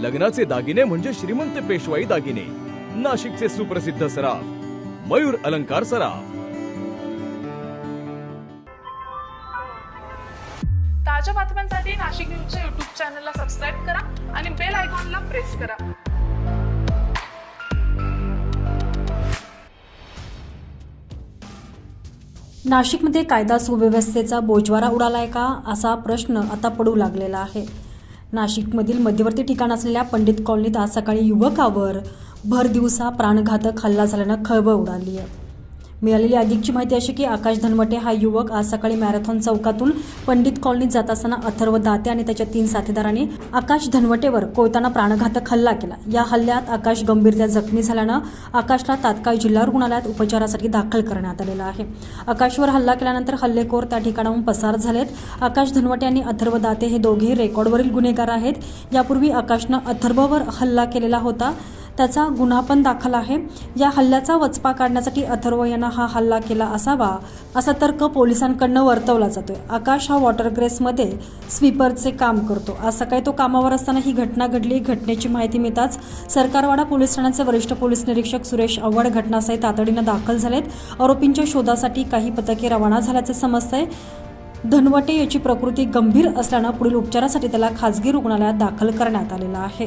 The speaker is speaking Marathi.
लग्नाचे दागिने म्हणजे श्रीमंत पेशवाई दागिने. नाशिकचे सुप्रसिद्ध सराफ मयूर अलंकार सराफ. ताज्या बातम्यांसाठी नाशिक न्यूजच्या युट्यूब चॅनलला सबस्क्राईब करा आणि बेल आयकॉनला प्रेस करा. नाशिकमध्ये कायदा सुव्यवस्थेचा बोजवारा उडालाय का? असा प्रश्न आता पडू लागलेला आहे. नाशिकमधील मध्यवर्ती ठिकाण असलेल्या पंडित कॉलनीत आज सकाळी युवकावर भर दिवसा प्राणघातक हल्ला झाल्यानं खळबळ उडाली आहे. मिळालेली अधिकची माहिती अशी की आकाश धनवटे हा युवक आज सकाळी मॅरेथॉन चौकातून पंडित कॉलनीत जात असताना अथर्व दाते आणि त्याच्या तीन साथीदारांनी आकाश धनवटेवर कोयताना प्राणघातक हल्ला केला. या हल्ल्यात आकाश गंभीरत्या जखमी झाल्यानं आकाशला तात्काळ जिल्हा रुग्णालयात उपचारासाठी दाखल करण्यात आलेलं आहे. आकाशवर हल्ला केल्यानंतर हल्लेखोर त्या ठिकाणाहून पसार झालेत. आकाश धनवटे आणि अथर्व दाते हे दोघेही रेकॉर्डवरील गुन्हेगार आहेत. यापूर्वी आकाशनं अथर्ववर हल्ला केलेला होता. त्याचा गुन्हा पण दाखल आहे. या हल्ल्याचा वचपा काढण्यासाठी अथर्व यानं हा हल्ला केला असावा असा तर्क पोलिसांकडनं वर्तवला जातोय. आकाश हा वॉटर ग्रेसमध्ये स्वीपरचे काम करतो. आज सकाळी तो कामावर असताना ही घटना घडली. घटनेची माहिती मिळताच सरकारवाडा पोलीस ठाण्याचे वरिष्ठ पोलीस निरीक्षक सुरेश आव्हाड घटनास्थळी तातडीनं दाखल झालेत. आरोपींच्या शोधासाठी काही पथके रवाना झाल्याचे समजतंय. धनवटे याची प्रकृती गंभीर असल्यानं पुढील उपचारासाठी त्याला खासगी रुग्णालयात दाखल करण्यात आलेला आहे.